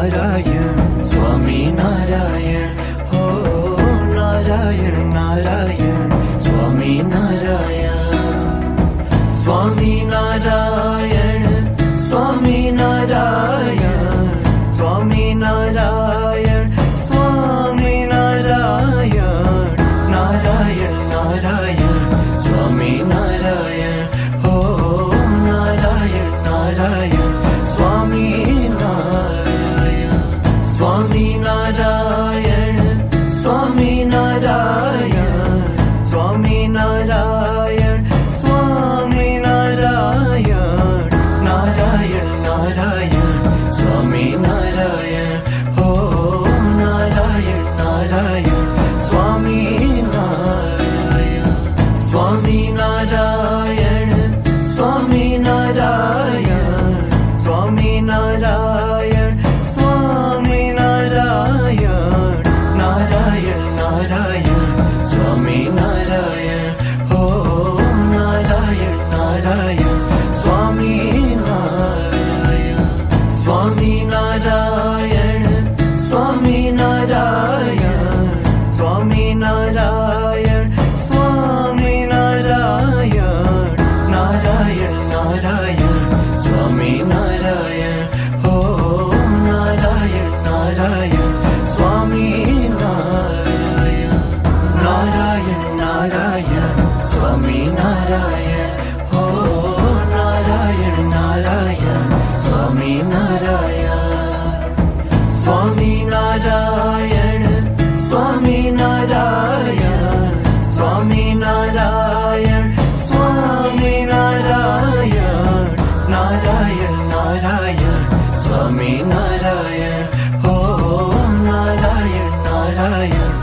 नारायण स्वामी नारायण हो नारायण नारायण स्वामी नारायण स्वामी नारायण स्वामी नारायण स्वामी नारायण स्वामी नारायण स्वामी नारायण स्वामी नारायण स्वामी नारायण नारायण नारायण स्वामी नारायण हो नारायण नारायण स्वामी नारायण स्वामी नारायण स्वामी नारायण स्वामी नारायण സ്വാമി നാരായണ ഓ നാരായണ നാരായണ സ്വാമി നാരായണ സ്വാമി നാരായണ സ്വാമി നാരായണ സ്വാമി നാരായണ സ്വാമി നാരായണ നാരായണ നാരായണ സ്വാമി നാരായണ നാരായണ സ്വാമി നാരായണ ഹോ നാരായണ നാരായണ സ്വാമി നാരായണ. സ്വാമി നാരായണ സ്വാമി നാരായണ സ്വാമി നാരായണ സ്വാമി നാരായണ നാരായണ നാരായണ സ്വാമി നാരായണ ഹോ നാരായണ നാരായണ.